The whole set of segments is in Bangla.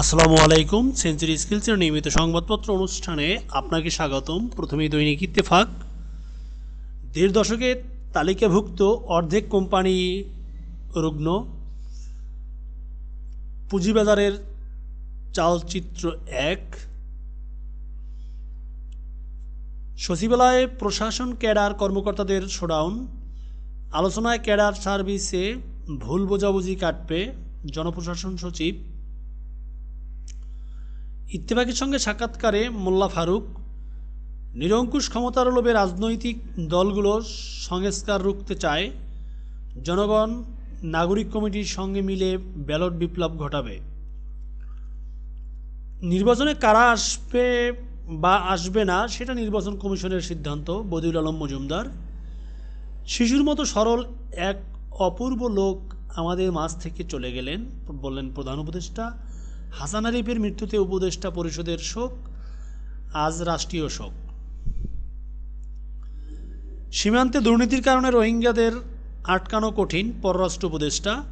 আসসালামু আলাইকুম। সেঞ্চুরি স্কিলসের নিয়মিত সংবাদপত্র অনুষ্ঠানে আপনাকে স্বাগতম। প্রথমেই দৈনিক ইত্তেফাক। দেড় দশকে তালিকাভুক্ত অর্ধেক কোম্পানি রুগ্ন। পুঁজিবাজারের চালচিত্র এক। সচিবালয়ে প্রশাসন, ক্যাডার, কর্মকর্তাদের শোডাউন। আলোচনায় ক্যাডার সার্ভিসে ভুল বোঝাবুঝি কাটবে। জনপ্রশাসন সচিব ইত্তেফাকের সঙ্গে সাক্ষাৎকারে মোল্লা ফারুক, নিরঙ্কুশ ক্ষমতার লোভে রাজনৈতিক দলগুলো সংস্কার রুখতে চায়, জনগণ নাগরিক কমিটির সঙ্গে মিলে ব্যালট বিপ্লব ঘটাবে। নির্বাচনে কারা আসবে বা আসবে না, সেটা নির্বাচন কমিশনের সিদ্ধান্ত, বদিউল আলম মজুমদার। শিশুর মতো সরল এক অপূর্ব লোক আমাদের মাঝ থেকে চলে গেলেন, বললেন প্রধান উপদেষ্টা। হাসান আরিফের মৃত্যুতে উপদেষ্টা পরিষদের শোক, আজ রাষ্ট্রীয় শোক। সীমান্তে দুর্নীতির কারণে রোহিঙ্গাদের আটকানো কঠিন পররাষ্ট্র উপদেষ্টা,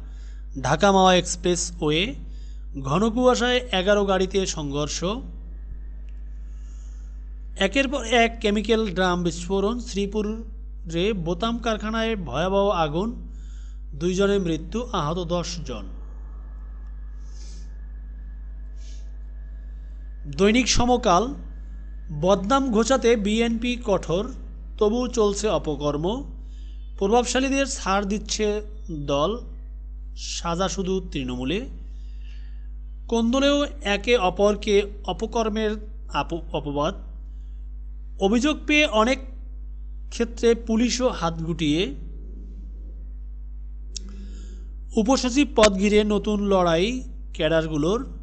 ঢাকা মাওয়া এক্সপ্রেস ওয়ে, ঘন কুয়াশায় এগারো গাড়িতে সংঘর্ষ। একের পর এক কেমিক্যাল ড্রাম বিস্ফোরণ, শ্রীপুরে বোতাম কারখানায় ভয়াবহ আগুন, দুইজনের মৃত্যু, আহত দশ জন। দৈনিক সমকাল, বদনাম ঘোচাতে বিএনপি কঠোর তবু চলছে অপকর্ম, প্রভাবশালীদের ছাড় দিচ্ছে দল, সাজা শুধু তৃণমূলে। কোন্দলেও একে অপরকে অপকর্মের অপবাদ। অভিযোগ পেয়ে অনেক ক্ষেত্রে পুলিশও হাত গুটিয়ে। উপসচিব পদ ঘিরে নতুন লড়াই ক্যাডারগুলোর।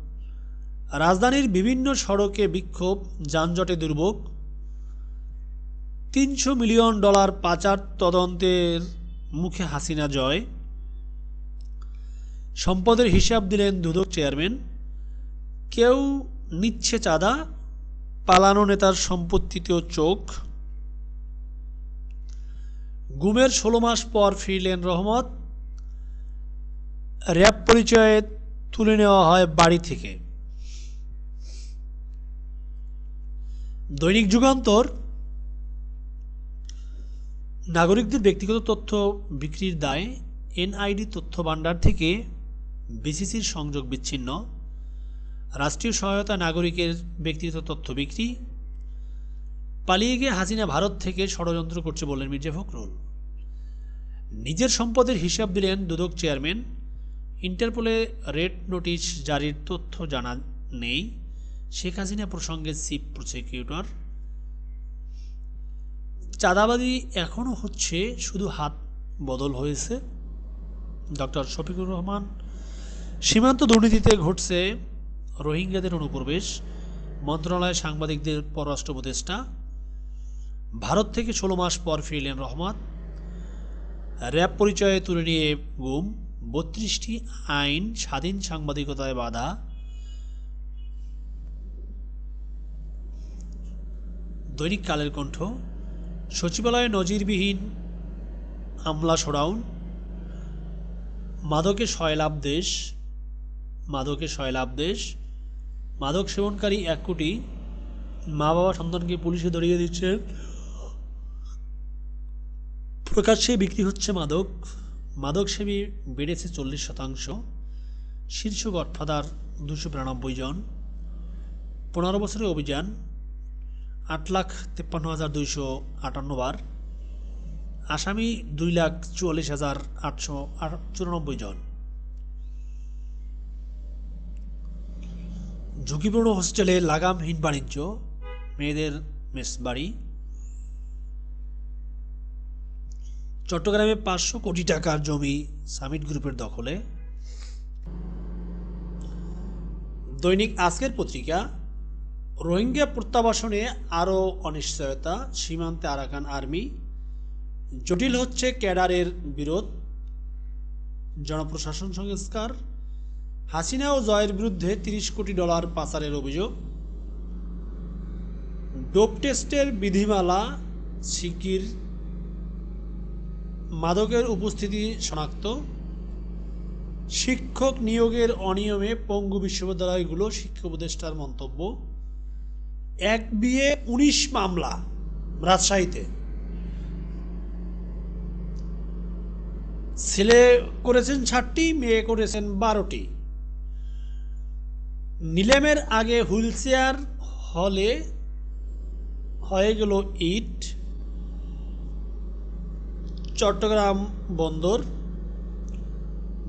রাজধানীর বিভিন্ন সড়কে বিক্ষোভ, যানজটে দুর্ভোগ। তিনশো মিলিয়ন ডলার পাচার তদন্তের মুখে হাসিনা জয়। সম্পদের হিসাব দিলেন দুদক চেয়ারম্যান। কেউ নিচ্ছে চাঁদা, পালানো নেতার সম্পত্তিতেও চোখ। গুমের ষোলো মাস পর ফিরলেন রহমত। র্যাব পরিচয়ে তুলে নেওয়া হয় বাড়ি থেকে। দৈনিক যুগান্তর, নাগরিকদের ব্যক্তিগত তথ্য বিক্রির দায়ে এনআইডি তথ্য ভাণ্ডার থেকে বিসিসির সংযোগ বিচ্ছিন্ন, রাষ্ট্রীয় সহায়তা নাগরিকের ব্যক্তিগত তথ্য বিক্রি, পালিয়ে গিয়ে হাসিনা ভারত থেকে ষড়যন্ত্র করছে বললেন মির্জা ফখরুল। নিজের সম্পদের হিসাব দিলেন দুদক চেয়ারম্যান, ইন্টারপোলে রেড নোটিশ জারির তথ্য জানা নেই। শেখ হাসিনা প্রসঙ্গে চিফ প্রসিকিউটর চাঁদাবাদি এখনও হচ্ছে, শুধু হাত বদল হয়েছে। ডক্টর শফিকুর রহমান, সীমান্ত দুর্নীতিতে ঘটছে রোহিঙ্গাদের অনুপ্রবেশ মন্ত্রণালয় সাংবাদিকদের পররাষ্ট্র উপদেষ্টা। ভারত থেকে ষোলো মাস পর ফিরলেন রহমত র্যাব পরিচয়ে তুলে নিয়ে গুম, বত্রিশটি আইন স্বাধীন সাংবাদিকতায় বাধা। দৈনিক কালের কণ্ঠ, সচিবালয়ে নজিরবিহীন আমলা সরাউন মাদকে শয়লাভ দেশ, মাদকে শয়লাভ দেশ, মাদক সেবনকারী এক কোটি মা বাবা সন্তানকে পুলিশে ধরিয়ে দিচ্ছে। প্রকাশ্যে বিক্রি হচ্ছে মাদক মাদক সেবী বেড়েছে চল্লিশ শতাংশ শীর্ষ গডফাদার দুশো বিরানব্বই জন। পনেরো বছরের অভিযান আট লাখ তেপ্পান্ন হাজার দুইশো আটান্ন বার। আসামি দুই লাখ চুয়াল্লিশ হাজার আটশো চুরানব্বই জন। ঝুঁকিপূর্ণ হোস্টেলে লাগামহীন বাণিজ্য, মেয়েদের মেস বাড়ি। চট্টগ্রামে পাঁচশো কোটি টাকার জমি সামিট গ্রুপের দখলে। দৈনিক আজকের পত্রিকা রোহিঙ্গা প্রত্যাবাসনে আরও অনিশ্চয়তা, সীমান্তে আরাকান আর্মি। জটিল হচ্ছে ক্যাডারের বিরোধ, জনপ্রশাসন সংস্কার। হাসিনা ও জয়ের বিরুদ্ধে তিরিশ কোটি ডলার পাচারের অভিযোগ। ডোপ টেস্টের বিধিমালা সিকির মাদকের উপস্থিতি শনাক্ত। শিক্ষক নিয়োগের অনিয়মে পঙ্গু বিশ্ববিদ্যালয়গুলো শিক্ষা উপদেষ্টার মন্তব্য। এক বিয়ে উনিশ মামলা রাজশাহীতে। ছেলে করেছেন ষাটটি, মেয়ে করেছেন বারোটি। নিলামের আগে হুইলচেয়ার হলে হয়ে গেল ইট। চট্টগ্রাম বন্দর।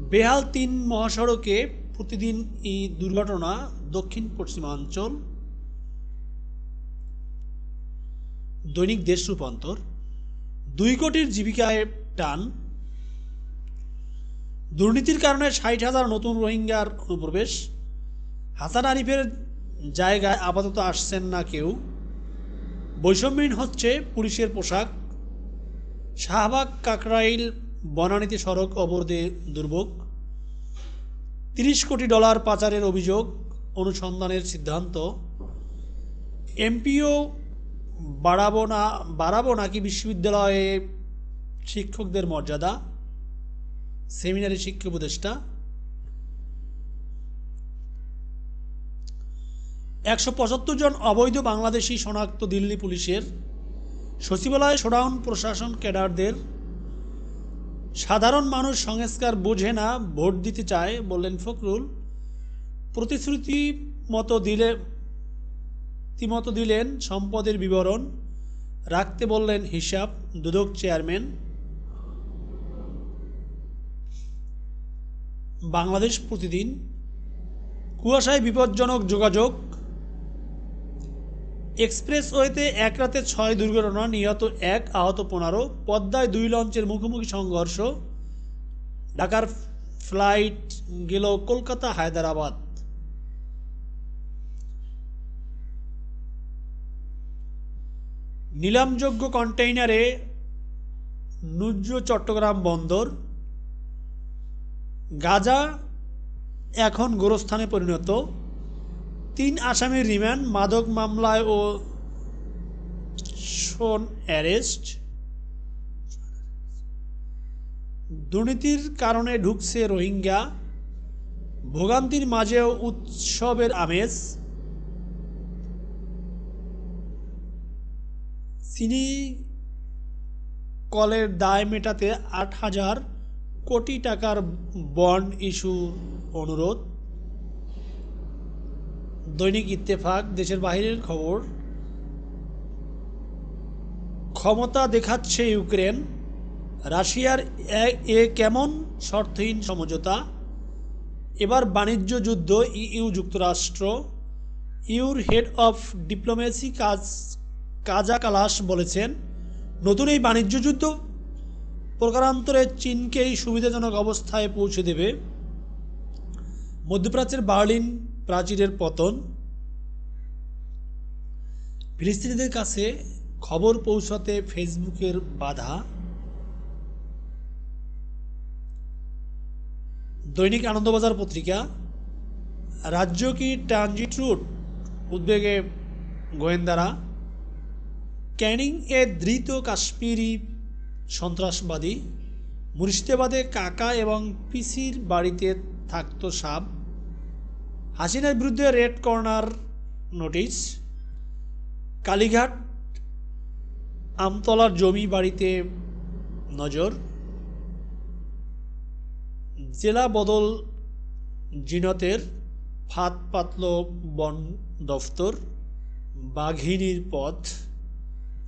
বেহাল তিন মহাসড়কে প্রতিদিন এই দুর্ঘটনা দক্ষিণ পশ্চিমাঞ্চল দৈনিক দেশ রূপান্তর, দুই কোটির জীবিকায় টান, দুর্নীতির কারণে ষাট হাজার নতুন রোহিঙ্গার অনুপ্রবেশ, হাসান আরিফের জায়গায় আপাতত আসছেন না কেউ। বৈষম্যহীন হচ্ছে পুলিশের পোশাক। শাহবাগ, কাকরাইল বনানীতি সড়ক অবরোধে দুর্ভোগ। তিরিশ কোটি ডলার পাচারের অভিযোগ অনুসন্ধানের সিদ্ধান্ত। এমপিও বাড়াবো না, বাড়াবো নাকি বিশ্ববিদ্যালয়ে শিক্ষকদের মর্যাদা? সেমিনারি শিক্ষা উপদেষ্টা। একশো পঁচাত্তর জন অবৈধ বাংলাদেশি শনাক্ত দিল্লি পুলিশের সচিবালয়ে শোডাউন প্রশাসন ক্যাডারদের। সাধারণ মানুষ সংস্কার বোঝে না, ভোট দিতে চায়, বললেন ফখরুল। প্রতিশ্রুতি মতো দিলে মতো দিলেন সম্পদের বিবরণ, রাখতে বললেন হিসাব, দুদক চেয়ারম্যান। বাংলাদেশ প্রতিদিন কুয়াশায় বিপজ্জনক যোগাযোগ। এক্সপ্রেসওয়েতে এক রাতে ছয় দুর্ঘটনা, নিহত এক, আহত পনেরো। পদ্মায় দুই লঞ্চের মুখোমুখি সংঘর্ষ। ঢাকার ফ্লাইট গেল কলকাতা, হায়দ্রাবাদ। নিলামযোগ্য কন্টেইনারে নুজ্জ চট্টগ্রাম বন্দর, গাজা এখন গোরস্থানে পরিণত। তিন আসামির রিমান্ড, মাদক মামলায় ও শোন অ্যারেস্ট। দুর্নীতির কারণে ঢুকছে রোহিঙ্গা। ভোগান্তির মাঝেও উৎসবের আমেজ। চিনি কলের দায় মেটাতে আট হাজার কোটি টাকার বন্ড ইস্যুর অনুরোধ। দৈনিক ইত্তেফাক, দেশের বাহিরের খবর। ক্ষমতা দেখাচ্ছে ইউক্রেন। রাশিয়ার এ- এ কেমন শর্তহীন সমঝোতা? এবার বাণিজ্য যুদ্ধ, ইইউ যুক্তরাষ্ট্র। ইউর হেড অফ ডিপ্লোমেসি কাজ কাজা কালাস বলেছেন, নতুন এই বাণিজ্য যুদ্ধ প্রকারান্তরে চীনকেই সুবিধাজনক অবস্থায় পৌঁছে দেবে। মধ্যপ্রাচ্যের বার্লিন প্রাচীরের পতন। ফিলিস্তিনিদের কাছে খবর পৌঁছাতে ফেসবুকের বাধা। দৈনিক আনন্দবাজার পত্রিকা, রাজ্য কি ট্রানজিট রুট? উদ্বেগে গোয়েন্দারা। ক্যানিং এ ধৃত কাশ্মীরি সন্ত্রাসবাদী মুর্শিদাবাদে কাকা এবং পিসির বাড়িতে থাকত সাপ হাসিনার বিরুদ্ধে রেড কর্নার নোটিশ, কালীঘাট আমতলার জমি বাড়িতে নজর, জেলা বদল জিনতের ফাত পাতল বন দফতর, বাঘিনীর পথ।